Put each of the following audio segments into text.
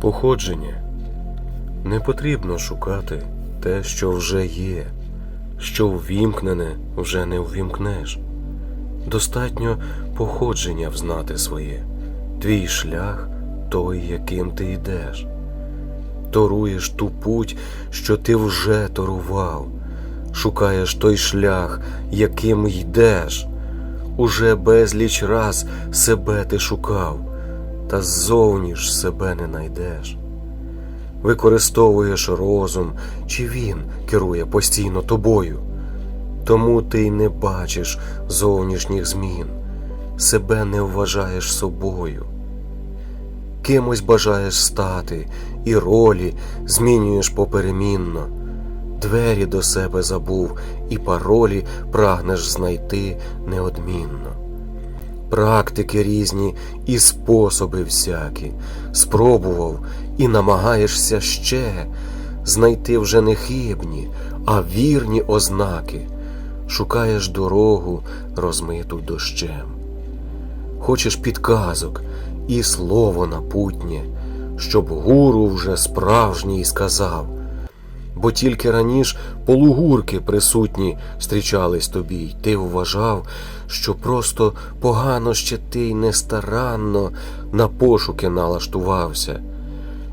Походження не потрібно шукати те, що вже є, що ввімкнене вже не ввімкнеш. Достатньо походження взнати своє, твій шлях той, яким ти йдеш. Торуєш ту путь, що ти вже торував, шукаєш той шлях, яким йдеш. Уже безліч раз себе ти шукав, та ззовні ж себе не найдеш. Використовуєш розум, чи він керує постійно тобою. Тому ти й не бачиш зовнішніх змін, себе не вважаєш собою. Кимось бажаєш стати, і ролі змінюєш поперемінно. Двері до себе забув, і паролі прагнеш знайти неодмінно. Практики різні і способи всякі спробував і намагаєшся ще знайти вже не хибні, а вірні ознаки. Шукаєш дорогу, розмиту дощем. Хочеш підказок і слово напутнє, щоб гуру вже справжній сказав. Бо тільки раніше полугурки присутні зустрічались тобі, й ти вважав, що просто погано ще ти й нестаранно на пошуки налаштувався.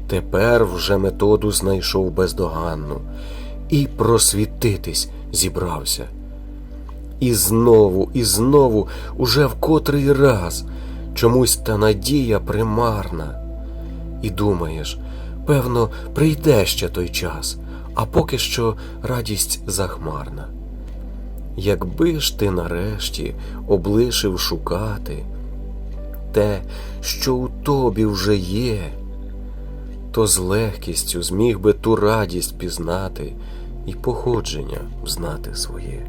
Тепер вже методу знайшов бездоганну і просвітитись зібрався. І знову, і знову, уже в котрий раз чомусь та надія примарна. І думаєш, певно, прийде ще той час, а поки що радість захмарна. Якби ж ти нарешті облишив шукати те, що у тобі вже є, то з легкістю зміг би ту радість пізнати і походження знати своє.